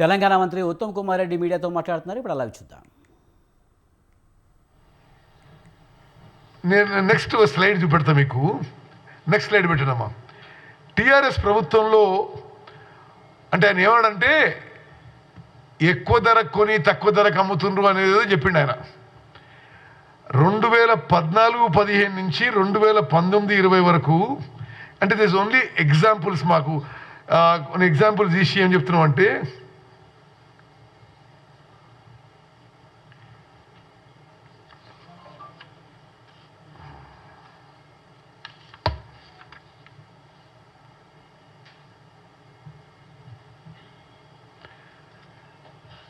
తెలంగాణ మంత్రి ఉత్తమ్ కుమార్ రెడ్డి మీడియాతో మాట్లాడుతున్నారు. ఇప్పుడు అలా చూద్దాం. నేను నెక్స్ట్ స్లైడ్ చూపెడతా మీకు. Next slide పెట్టినమ్మా. టీఆర్ఎస్ ప్రభుత్వంలో అంటే ఆయన ఏమన్నాడంటే ఎక్కువ ధర కొని తక్కువ ధరకు అమ్ముతుండ్రు అనేది చెప్పిండు ఆయన. రెండు వేల పద్నాలుగు పదిహేను నుంచి రెండు వేల పంతొమ్మిది ఇరవై వరకు అంటే దిస్ ఓన్లీ ఎగ్జాంపుల్స్ మాకు. కొన్ని ఎగ్జాంపుల్స్ తీసి ఏం చెప్తున్నాం అంటే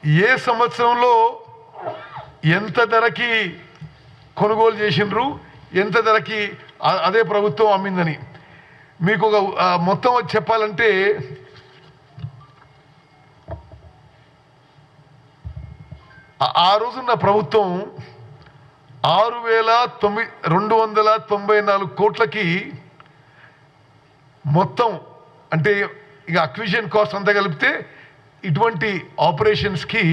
ఏ సంవత్సరంలో ఎంత ధరకి కొనుగోలు చేసిండ్రు ఎంత ధరకి అదే ప్రభుత్వం అమ్మిందని. మీకు ఒక మొత్తం చెప్పాలంటే ఆ- ఆ రోజున్న ప్రభుత్వం ఆరు వేల తొమ్మిది రెండు వందల తొంభై నాలుగు కోట్లకి మొత్తం అంటే ఇక అక్విజిషన్ కాస్ట్ అంతా కలిపితే ఇటువంటి ఆపరేషన్స్కి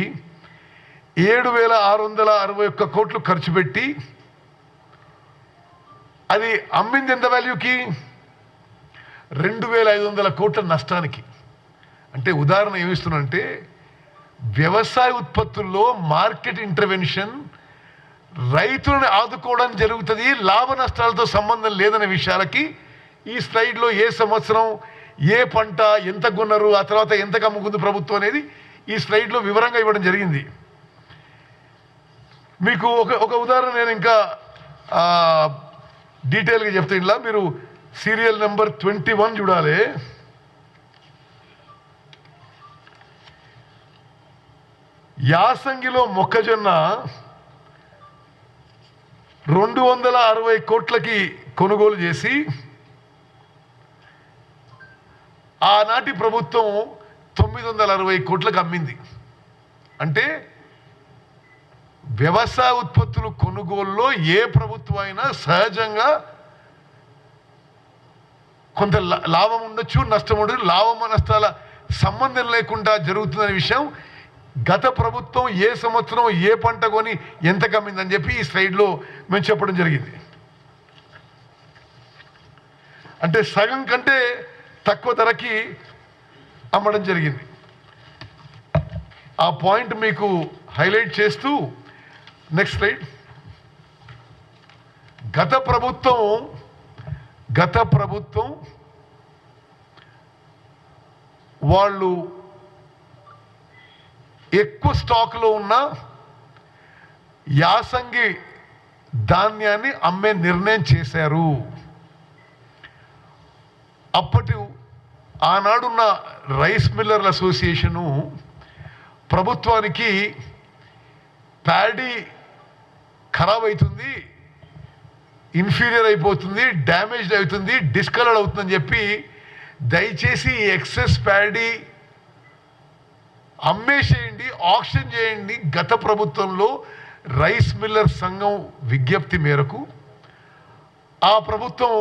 ఏడు వేల ఆరు వందల అరవై ఒక్క కోట్లు ఖర్చు పెట్టి అది అమ్మింది ఎంత వాల్యూకి రెండు వేల ఐదు వందల కోట్ల నష్టానికి. అంటే ఉదాహరణ ఏమిస్తున్నానంటే వ్యవసాయ ఉత్పత్తుల్లో మార్కెట్ ఇంటర్వెన్షన్ రైతులను ఆదుకోవడం జరుగుతుంది లాభ నష్టాలతో సంబంధం లేదనే విషయాలకి ఈ స్లైడ్లో ఏ సంవత్సరం ఏ పంట ఎంత కొన్నారు ఆ తర్వాత ఎంత అమ్ముకుంది ప్రభుత్వం అనేది ఈ స్లైడ్లో వివరంగా ఇవ్వడం జరిగింది. మీకు ఒక ఒక ఉదాహరణ నేను ఇంకా డీటెయిల్గా చెప్తే. ఇలా మీరు సీరియల్ నెంబర్ ట్వంటీ వన్ చూడాలి. యాసంగిలో మొక్కజొన్న రెండు వందల అరవై కోట్లకి కొనుగోలు చేసి ఆనాటి ప్రభుత్వం తొమ్మిది వందల అరవై కోట్లకు అమ్మింది. అంటే వ్యవసాయ ఉత్పత్తులు కొనుగోలులో ఏ ప్రభుత్వం అయినా సహజంగా కొంత లా- లాభం ఉండొచ్చు నష్టం ఉండదు లాభం నష్టాల సంబంధం లేకుండా జరుగుతుందనే విషయం గత ప్రభుత్వం ఏ సంవత్సరం ఏ పంట కొని ఎంత కమ్మిందని చెప్పి ఈ స్లైడ్లో మేము చెప్పడం జరిగింది. అంటే సగం కంటే తక్కువ ధరకి అమ్మడం జరిగింది. ఆ పాయింట్ మీకు హైలైట్ చేస్తూ నెక్స్ట్ స్లైడ్. గత ప్రభుత్వం గత ప్రభుత్వం వాళ్ళు ఎక్కువ స్టాక్లో ఉన్న యాసంగి ధాన్యాన్ని అమ్మే నిర్ణయం చేశారు. అప్పటి ఆనాడున్న రైస్ మిల్లర్ల అసోసియేషను ప్రభుత్వానికి ప్యాడీ ఖరాబ్ అవుతుంది ఇన్ఫీరియర్ అయిపోతుంది డ్యామేజ్డ్ అవుతుంది డిస్కలర్డ్ అవుతుందని చెప్పి దయచేసి ఈ ఎక్సెస్ ప్యాడీ అమ్మేసేయండి ఆక్షన్ చేయండి గత ప్రభుత్వంలో రైస్ మిల్లర్ సంఘం విజ్ఞప్తి మేరకు. ఆ ప్రభుత్వం